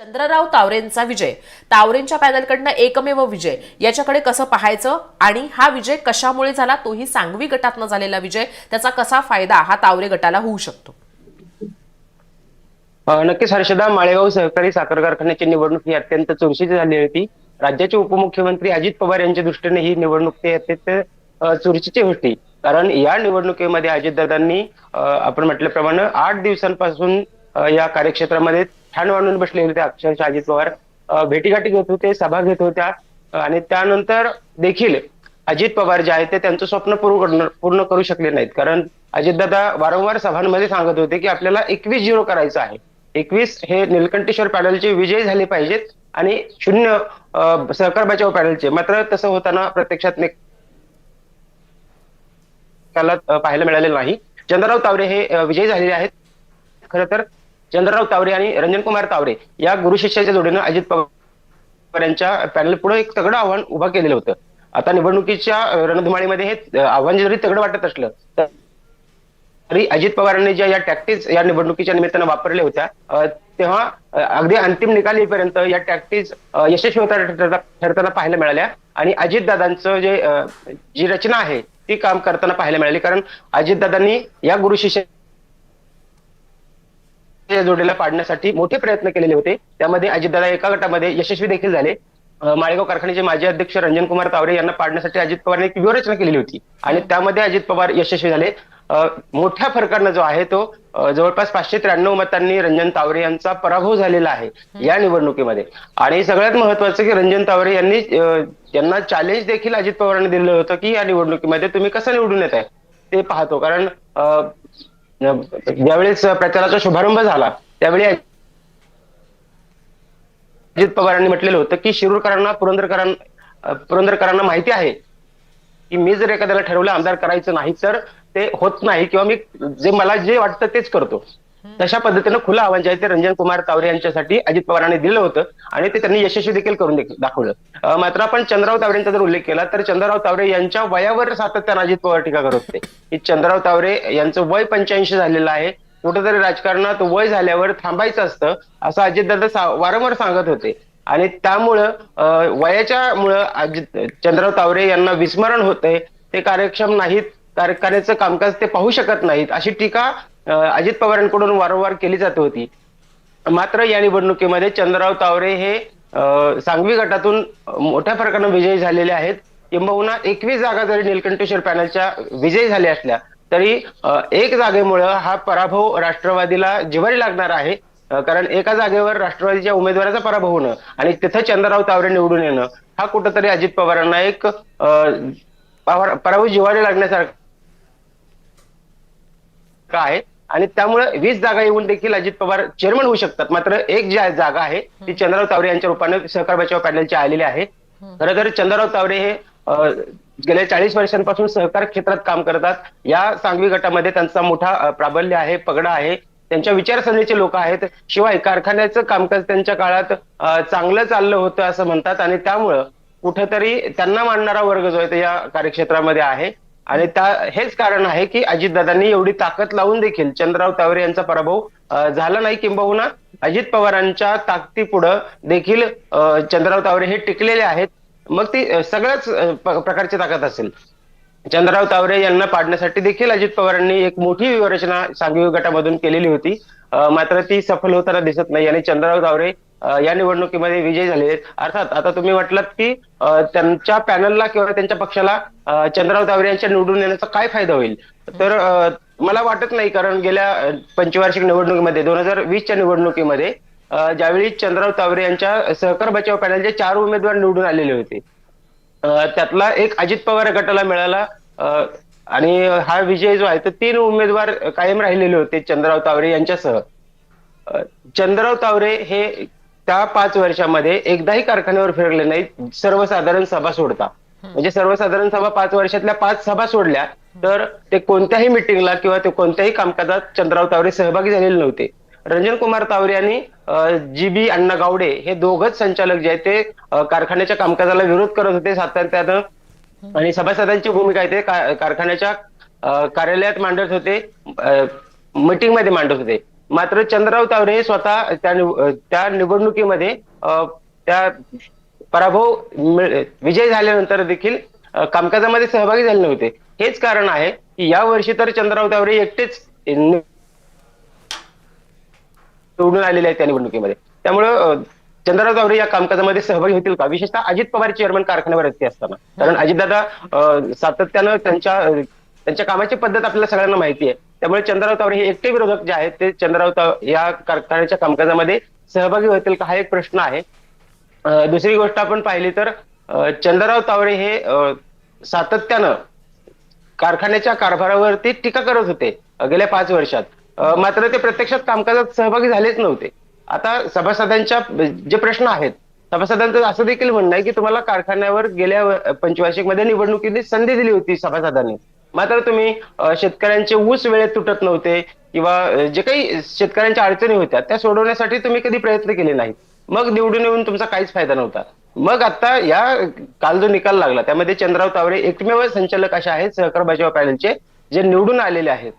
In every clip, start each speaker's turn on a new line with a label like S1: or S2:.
S1: चंद्रराव तावरेंचा विजय. तावरेंच्या पॅनलकडनं एकमेव विजय. याच्याकडे कसं पाहायचं आणि हा विजय कशामुळे झाला तोही सांगवी गटातनं झालेला विजय. त्याचा कसा फायदा हा तावरे गटाला होऊ शकतो?
S2: नक्कीच हर्षदा माळेगाव सहकारी साखर कारखान्याची निवडणूक ही अत्यंत चुरशीची झाली होती. राज्याचे उपमुख्यमंत्री अजित पवार यांच्या दृष्टीने ही निवडणूक ते अत्यंत चुरशीची होती. कारण या निवडणुकीमध्ये अजितदादांनी आपण म्हटल्याप्रमाणे आठ दिवसांपासून या कार्यक्षेत्रामध्ये ठाण मांडून बसले होते अक्षरशः अजित पवार. भेटीगाठी घेत होते सभा घेत होत्या. आणि त्यानंतर देखील अजित पवार जे आहेत ते त्यांचं स्वप्न पूर्ण पूर्ण करू शकले नाहीत. कारण अजितदादा वारंवार सभांमध्ये सांगत होते की आपल्याला एकवीस झिरो करायचं आहे. एकवीस हे निलकंठेश्वर पॅनलचे विजय झाले पाहिजेत आणि शून्य सहकार बचाव पॅनलचे. मात्र तसं होताना प्रत्यक्षात निकालात पाहायला मिळालेलं नाही. चंद्रराव तावरे हे विजयी झालेले आहेत. खरं तर चंद्रराव तावरे आणि रंजन कुमार तावरे या गुरु शिष्याच्या जोडीनं अजित पवार यांच्या पॅनल पुढे एक तगडं आव्हान उभं केलेलं होतं. आता निवडणुकीच्या रणधुमाळीमध्ये हे आव्हान जरी तगडं वाटत असलं तर तरी अजित पवारांनी ज्या या टॅक्टिक्स या निवडणुकीच्या निमित्तानं वापरल्या होत्या तेव्हा अगदी अंतिम निकाल येईपर्यंत या टॅक्टिक्स यशस्वी होता ठरताना पाहायला मिळाल्या. आणि अजितदादांचं जे जी रचना आहे ती काम करताना पाहायला मिळाली. कारण अजितदादांनी या गुरु शिष्य या जोडीला पाडण्यासाठी मोठे प्रयत्न केलेले होते. त्यामध्ये अजितदादा एका गटामध्ये यशस्वी देखील झाले. माळेगाव कारखान्याचे माजी अध्यक्ष रंजन कुमार तावरे यांना पाडण्यासाठी अजित पवारने एक व्यूहरचना केलेली होती. आणि त्यामध्ये अजित पवार यशस्वी झाले. मोठ्या फरकानं जो आहे तो जवळपास पाचशे त्र्याण्णव मतांनी रंजन तावरे यांचा पराभव झालेला आहे या निवडणुकीमध्ये. आणि सगळ्यात महत्वाचं की रंजन तावरे यांनी त्यांना यांना चॅलेंज देखील अजित पवारांनी दिलेलं होतं की या निवडणुकीमध्ये तुम्ही कसं निवडून येत आहे ते पाहतो. कारण ज्यावेळेस प्रचाराचा शुभारंभ झाला त्यावेळी अजित पवारांनी म्हटलेलं होतं की शिरूरकरांना पुरंदरकरांना पुरंदरकरांना माहिती आहे की मी जर एखाद्याला ठरवलं आमदार करायचं नाही तर ते होत नाही किंवा मी जे मला जे वाटतं तेच करतो. तशा पद्धतीनं खुलं आव्हान जे आहे ते रंजन कुमार तावरे यांच्यासाठी अजित पवारांनी दिलं होतं आणि ते त्यांनी यशस्वी देखील करून दाखवलं. मात्र आपण चंद्रराव तावरेंचा जर उल्लेख केला तर चंद्रराव तावरे यांच्या वयावर सातत्यानं अजित पवार टीका करत होते. की चंद्रराव तावरे यांचं वय पंच्याऐंशी झालेलं आहे. कुठेतरी राजकारणात वय झाल्यावर थांबायचं असतं असं अजितदादा सा- वारंवार सांगत होते. आणि त्यामुळं वयाच्या मुळे अजित चंद्रराव तावरे यांना विस्मरण होतंय. ते कार्यक्षम नाहीत. कारखान्याचं कामकाज ते पाहू शकत नाहीत. अशी टीका अजित पवारांकडून वारंवार केली जात होती. मात्र या निवडणुकीमध्ये चंद्रराव तावरे हे सांगवी गटातून मोठ्या फरकानं विजयी झालेले आहेत. किंबहुना एकवीस जागा जरी निलकंठेश्वर पॅनलच्या विजयी झाल्या असल्या तरी एक जागेमुळं हा पराभव राष्ट्रवादीला जिवारी लागणार आहे. कारण एका जागेवर राष्ट्रवादीच्या उमेदवाराचा पराभव होणं आणि तिथं चंद्रराव तावरे निवडून येणं हा कुठंतरी अजित पवारांना एक पराभव जिवारी लागण्यासारखा आहे. आणि त्यामुळे वीस जागा येऊन देखील अजित पवार चेअरमन होऊ शकतात. मात्र एक जी जागा आहे ती चंद्रराव तावरे यांच्या रूपाने सहकार बचाव पॅनलची आलेली आहे. खरं तर चंद्रराव तावरे हे गेल्या चाळीस वर्षांपासून सहकार क्षेत्रात काम करतात. या सांगवी गटामध्ये त्यांचा मोठा प्राबल्य आहे पगडा आहे. त्यांच्या विचारसरणीचे लोक आहेत. शिवाय कारखान्याचं कामकाज त्यांच्या काळात चांगलं चाललं होतं असं म्हणतात. आणि त्यामुळं कुठेतरी त्यांना मानणारा वर्ग जो आहे तो या कार्यक्षेत्रामध्ये आहे. आणि त्या हेच कारण आहे की अजितदादांनी एवढी ताकद लावून देखील चंद्रराव तावरे यांचा पराभव झाला नाही किंबहुना. अजित पवारांच्या ताकदीपुढं देखील चंद्रराव तावरे हे टिकलेले आहेत. मग ती सगळ्याच प्रकारची ताकद असेल. चंद्रराव तावरे यांना पाडण्यासाठी देखील अजित पवारांनी एक मोठी व्यूहरचना सांघिक गटामधून केलेली होती. मात्र ती सफल होताना दिसत नाही आणि चंद्रराव तावरे या निवडणुकीमध्ये विजय झाले आहेत. अर्थात आता तुम्ही म्हटलात की त्यांच्या पॅनलला किंवा त्यांच्या पक्षाला चंद्रराव तावरे यांच्या निवडून येण्याचा काय फायदा होईल? तर मला वाटत नाही कारण गेल्या पंचवार्षिक निवडणुकीमध्ये दोन हजार वीसच्या निवडणुकीमध्ये ज्यावेळी चंद्रराव तावरे यांच्या सहकार बचाव पॅनलचे चार उमेदवार निवडून आलेले होते त्यातला एक अजित पवार गटाला मिळाला. आणि हा विजय जो आहे तो तीन उमेदवार कायम राहिलेले होते चंद्रराव तावरे यांच्यासह. चंद्रराव तावरे हे त्या पाच वर्षामध्ये एकदाही कारखान्यावर फिरले नाहीत. सर्वसाधारण सभा सोडता. म्हणजे सर्वसाधारण सभा पाच वर्षातल्या पाच सभा सोडल्या तर ते कोणत्याही मिटिंगला किंवा ते कोणत्याही कामकाजात चंद्रराव तावरे सहभागी झालेले नव्हते. रंजन कुमार तावरे आणि जी बी अण्णा गावडे हे दोघच संचालक जे आहेत ते कारखान्याच्या कामकाजाला विरोध करत होते सातत्यानं. आणि सभासदांची भूमिका आहे ते कारखान्याच्या कार्यालयात मांडत होते मीटिंगमध्ये मांडत होते. मात्र चंद्रराव तावरे हे स्वतः त्या निवडणुकीमध्ये त्या पराभव मिळ- विजय झाल्यानंतर देखील कामकाजामध्ये सहभागी झाले नव्हते. हेच कारण आहे की या वर्षी तर चंद्रराव तावरे एकटेच निवडून आलेले आहेत त्या निवडणुकीमध्ये. त्यामुळं चंद्रराव तावरे या कामकाजामध्ये सहभागी होतील का? विशेषतः अजित पवार चेअरमन कारखान्यावर व्यक्ती असताना. कारण अजितदादा सातत्यानं त्यांच्या त्यांच्या कामाची पद्धत आपल्याला सगळ्यांना माहिती आहे. त्यामुळे चंद्रराव तावरे हे एकटे विरोधक जे आहेत ते चंद्रराव या कारखान्याच्या कामकाजामध्ये सहभागी होतील का? हा एक प्रश्न आहे. दुसरी गोष्ट आपण पाहिली तर चंद्रराव तावरे हे सातत्यानं कारखान्याच्या कारभारावरती टीका करत होते गेल्या पाच वर्षात. मात्र ते प्रत्यक्षात कामकाजात सहभागी झालेच नव्हते. आता सभासदांच्या जे प्रश्न आहेत सभासदांचं असं देखील म्हणणं आहे की तुम्हाला कारखान्यावर गेल्या पंचवार्षिकमध्ये निवडणुकीने संधी दिली होती सभासदांनी. मात्र तुम्ही शेतकऱ्यांचे ऊस वेळेत तुटत नव्हते किंवा जे काही शेतकऱ्यांच्या अडचणी होत्या त्या सोडवण्यासाठी तुम्ही कधी प्रयत्न केले नाहीत. मग निवडून येऊन तुमचा काहीच फायदा नव्हता. मग आता या काल जो निकाल लागला त्यामध्ये चंद्रराव तावरे एकमेव संचालक असे आहेत सहकार बचाव पॅनलचे जे निवडून आलेले आहेत.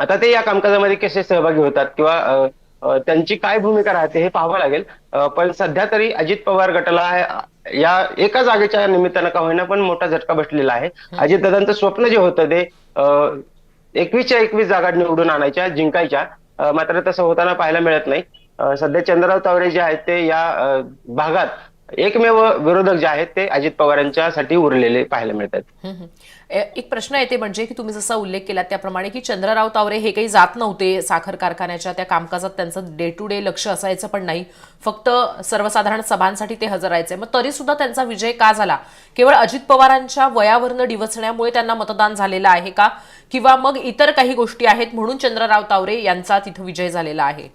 S2: आता ते या कामकाजामध्ये कसे सहभागी होतात किंवा त्यांची काय भूमिका राहते हे पाहावं लागेल. पण सध्या तरी अजित पवार गटाला या एका जागेच्या निमित्तानं का होईना पण मोठा झटका बसलेला आहे. अजितदादांचं स्वप्न जे होतं ते एकवीसच्या एकवीस जागा निवडून आणायच्या जिंकायच्या. मात्र तसं होताना पाहायला मिळत नाही. सध्या चंद्रराव तावरे जे आहेत ते या भागात एकमेव विरोधक जे आहेत ते अजित पवारांच्यासाठी उरलेले पाहायला मिळतात.
S1: एक प्रश्न येते म्हणजे की तुम्ही जसा उल्लेख केला त्याप्रमाणे की चंद्रराव तावरे हे काही जात नव्हते साखर कारखान्याच्या त्या कामकाजात त्यांचं डे टू डे लक्ष असायचं पण नाही. फक्त सर्वसाधारण सभांसाठी ते हजर राहायचे मग तरी सुद्धा त्यांचा विजय का झाला? केवळ अजित पवारांच्या वयावरनं डिवचण्यामुळे त्यांना मतदान झालेलं आहे का? किंवा मग इतर काही गोष्टी आहेत म्हणून चंद्रराव तावरे यांचा तिथं विजय झालेला आहे?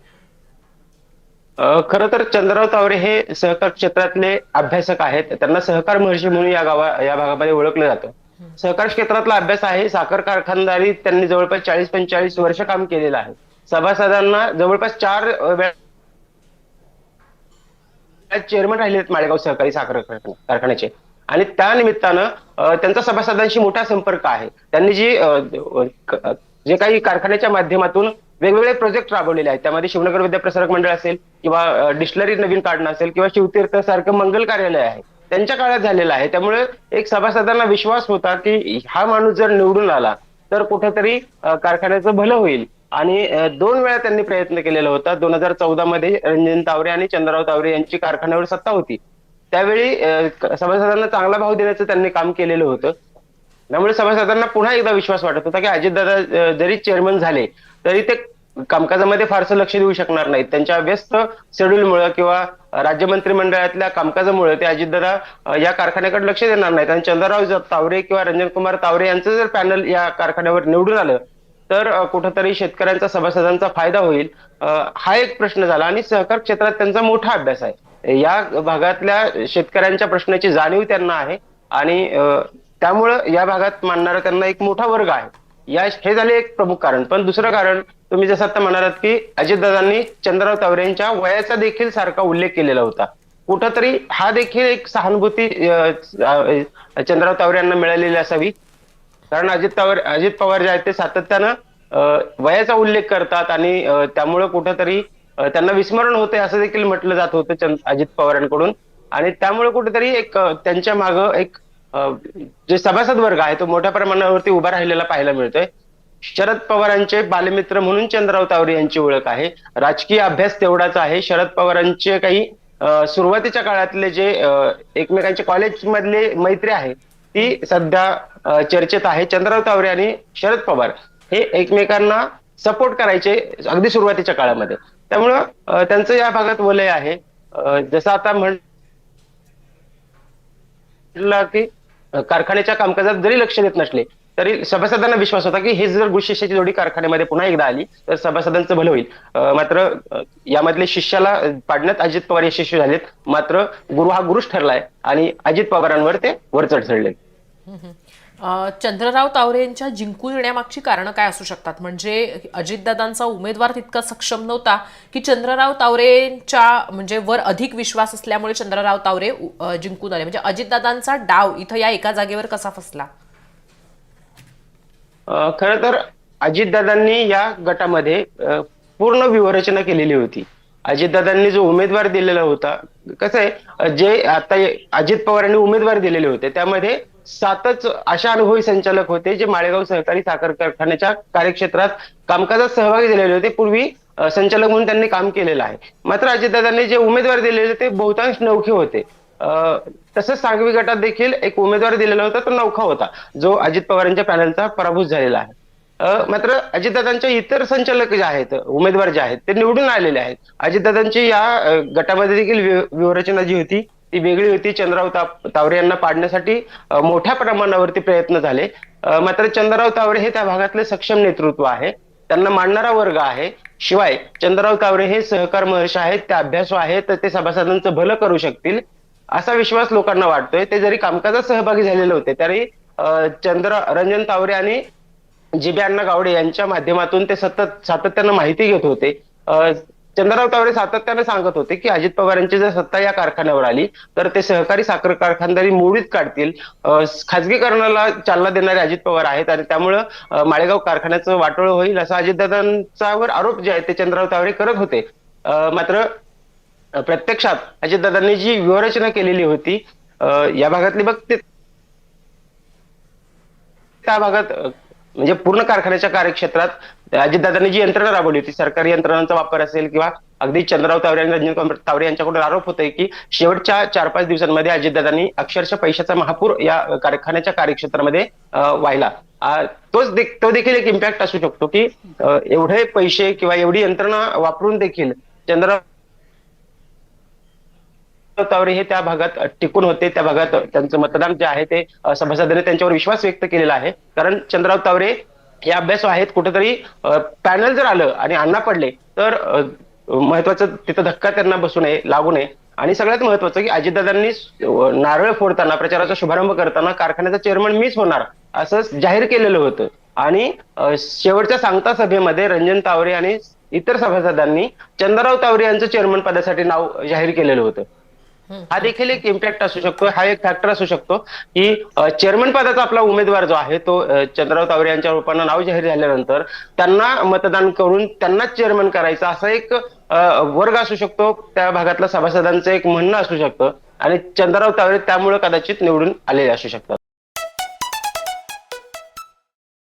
S2: खरं तर चंद्रराव तावरे हे सहकार क्षेत्रातले अभ्यासक आहेत. त्यांना सहकार महर्षी म्हणून या गावा या भागामध्ये ओळखलं जातं. सहकार क्षेत्रातला अभ्यास आहे. साखर कारखानदारी त्यांनी जवळपास चाळीस पंचेचाळीस वर्ष काम केलेलं आहे. सभासदांना जवळपास चार चेअरमन राहिले आहेत माळेगाव सहकारी साखर कारखाना- कारखान्याचे. आणि त्या निमित्तानं अ, त्यांचा सभासदांशी मोठा संपर्क आहे. त्यांनी जी जे काही कारखान्याच्या माध्यमातून वेगवेगळे प्रोजेक्ट राबवलेले आहेत. त्यामध्ये शिवनगर विद्याप्रसारक मंडळ असेल किंवा डिस्टलरी नवीन काढणं असेल किंवा शिवतीर्थ सारखं मंगल कार्यालय आहे. त्यांच्या काळात झालेलं आहे. त्यामुळे एक सभासदांना विश्वास होता की हा माणूस जर निवडून आला तर कुठेतरी कारखान्याचं भलं होईल. आणि दोन वेळा त्यांनी प्रयत्न केलेला होता. दोन हजार चौदा मध्ये रंजन तावरे आणि चंद्रराव तावरे यांची कारखान्यावर सत्ता होती. त्यावेळी सभासदांना चांगला भाव देण्याचं त्यांनी काम केलेलं होतं. त्यामुळे सभासदांना पुन्हा एकदा विश्वास वाटत होता की अजितदादा जरी चेअरमन झाले तरी ते कामकाजामध्ये फारसं लक्ष देऊ शकणार नाहीत. त्यांच्या व्यस्त शेड्यूलमुळे किंवा राज्य मंत्रिमंडळातल्या कामकाजामुळे ते अजितदादा या कारखान्याकडे लक्ष देणार नाहीत. आणि चंद्रराव तावरे किंवा रंजन कुमार तावरे यांचं जर पॅनल या कारखान्यावर निवडून आलं तर कुठंतरी शेतकऱ्यांचा सभासदांचा फायदा होईल. हा एक प्रश्न झाला आणि सहकार क्षेत्रात त्यांचा मोठा अभ्यास आहे. या भागातल्या शेतकऱ्यांच्या प्रश्नाची जाणीव त्यांना आहे आणि त्यामुळं या भागात मानणारा त्यांना एक मोठा वर्ग आहे. या हे झाले एक प्रमुख कारण. पण दुसरं कारण तुम्ही जसं आता म्हणालात की अजितदादांनी चंद्रराव तावरेंच्या वयाचा देखील सारखा उल्लेख केलेला होता. कुठंतरी हा देखील एक सहानुभूती चंद्रराव तावरे यांना मिळालेली असावी. कारण अजित तावर अजित पवार जे आहेत ते सातत्यानं वयाचा उल्लेख करतात आणि त्यामुळे त्यामुळं कुठंतरी त्यांना विस्मरण होते असं देखील म्हटलं जात होतं अजित पवारांकडून. आणि त्यामुळे कुठेतरी एक त्यांच्या मागं एक जे सभासद वर्ग आहे तो मोठ्या प्रमाणावरती उभा राहिलेला पाहायला मिळतोय. शरद पवारांचे बालमित्र म्हणून चंद्रराव तावरे यांची ओळख आहे. राजकीय अभ्यास तेवढाच आहे. शरद पवारांचे काही सुरुवातीच्या काळातले जे एकमेकांचे कॉलेज मधले मैत्री आहे ती सध्या चर्चेत आहे. चंद्रराव तावरे आणि शरद पवार हे एकमेकांना सपोर्ट करायचे अगदी सुरुवातीच्या काळामध्ये. त्यामुळं त्यांचं या भागात वलय आहे. जसं आता म्हण म्हटलं की कारखान्याच्या कामकाजात जरी लक्ष देत नसले तरी सभासदांना विश्वास होता की हे जर गुशिष्याची जोडी कारखान्यामध्ये पुन्हा एकदा आली तर सभासदांचं भलं होईल. मात्र यामधले शिष्याला पाडण्यात अजित पवार यशस्वी झालेत. मात्र गुरु हा गुरुच ठरलाय आणि अजित पवारांवर ते वरचढ चढले
S1: चंद्रराव तावरे यांच्या जिंकून येण्यामागची कारणं काय असू शकतात? म्हणजे अजितदादांचा उमेदवार तितका सक्षम नव्हता की चंद्रराव तावरेंच्या म्हणजे वर अधिक विश्वास असल्यामुळे चंद्रराव तावरे जिंकून आले. म्हणजे अजितदादांचा डाव इथं या एका जागेवर कसा फसला?
S2: खर तर अजितदादांनी या गटामध्ये पूर्ण व्यूहरचना केलेली होती. अजितदादांनी जो उमेदवार दिलेला होता कसं आहे जे आता अजित पवारांनी उमेदवार दिलेले होते त्यामध्ये सातच अशा अनुभवी संचालक होते जे माळेगाव सहकारी साखर कारखान्याच्या कार्यक्षेत्रात कामकाजात सहभागी झालेले होते. पूर्वी संचालक म्हणून त्यांनी काम केलेलं आहे. मात्र अजितदादांनी जे उमेदवार दिलेले ते बहुतांश नौखे होते. तसंच सांगवी गटात देखील एक उमेदवार दिलेला होता तो नौखा होता. जो अजित पवारांच्या पॅनलचा पराभूत झालेला आहे. मात्र अजितदादांच्या इतर संचालक जे आहेत उमेदवार जे आहेत ते निवडून आलेले आहेत. अजितदादांची या गटामध्ये देखील व्यूहरचना जी होती ती वेगळी होती. चंद्रराव तावरे यांना पाडण्यासाठी मोठ्या प्रमाणावरती प्रयत्न झाले. मात्र चंद्रराव तावरे हे त्या भागातले सक्षम नेतृत्व आहे. त्यांना मांडणारा वर्ग आहे. शिवाय चंद्रराव तावरे हे सहकार महर्ष आहेत ते अभ्यासू आहेत तर ते सभासदांचं भलं करू शकतील. असा विश्वास लोकांना वाटतोय. ते जरी कामकाजात सहभागी झालेले होते तरी चंद्र रंजन तावरे आणि जिबे अण्णा गावडे यांच्या माध्यमातून ते सतत सातत्यानं माहिती घेत होते. चंद्रराव तावरे सातत्यानं सांगत होते की अजित पवार यांची जर सत्ता या कारखान्यावर आली तर ते सहकारी साखर कारखानदारी मोडीत काढतील. खाजगीकरणाला चालना देणारे अजित पवार आहेत आणि त्यामुळं माळेगाव कारखान्याचं वाटोळ होईल असा अजितदादांच्यावर आरोप जे आहे ते चंद्रराव तावरे करत होते. मात्र प्रत्यक्षात अजितदादांनी जी व्यूहरचना केलेली होती या भागातली बघ ते त्या भागात म्हणजे पूर्ण कारखान्याच्या कार्यक्षेत्रात अजितदादांनी जी यंत्रणा राबवली होती सरकारी यंत्रणांचा वापर असेल किंवा अगदी चंद्रराव तावरे आणि रंजन तावरे यांच्याकडून आरोप होतोय की शेवटच्या चार पाच दिवसांमध्ये अजितदादांनी अक्षरशः पैशाचा महापूर या कारखान्याच्या कार्यक्षेत्रामध्ये वाहिला. तोच दे- तो देखील एक इम्पॅक्ट असू शकतो की एवढे पैसे किंवा एवढी यंत्रणा वापरून देखील चंद्रराव तावरे हे त्या भागात टिकून होते त्या भागात त्यांचं मतदान जे आहे ते सभासदांनी त्यांच्यावर विश्वास व्यक्त केलेला आहे. कारण चंद्रराव तावरे हे अभ्यास आहेत कुठेतरी पॅनल जर आलं आणि अण्णा पडले तर महत्वाचं तिथं धक्का त्यांना बसू नये लागू नये. आणि सगळ्यात महत्वाचं की अजितदादांनी नारळ फोडताना प्रचाराचा शुभारंभ करताना कारखान्याचा चेअरमन मीच होणार असं जाहीर केलेलं होतं. आणि शेवटच्या सांगता सभेमध्ये रंजन तावरे आणि इतर सभासदांनी चंद्रराव तावरे यांचं चेअरमन पदासाठी नाव जाहीर केलेलं होतं. हा देखील एक इम्पॅक्ट असू शकतो. हा एक फॅक्टर असू शकतो की चेअरमन पदाचा आपला उमेदवार जो आहे तो चंद्रराव तावरे यांच्या रूपानं नाव जाहीर झाल्यानंतर त्यांना मतदान करून त्यांनाच चेअरमन करायचा असा एक वर्ग असू शकतो. त्या भागातल्या सभासदांचं एक म्हणणं असू शकतं. आणि चंद्रराव तावरे त्यामुळे कदाचित निवडून आलेले असू शकतात.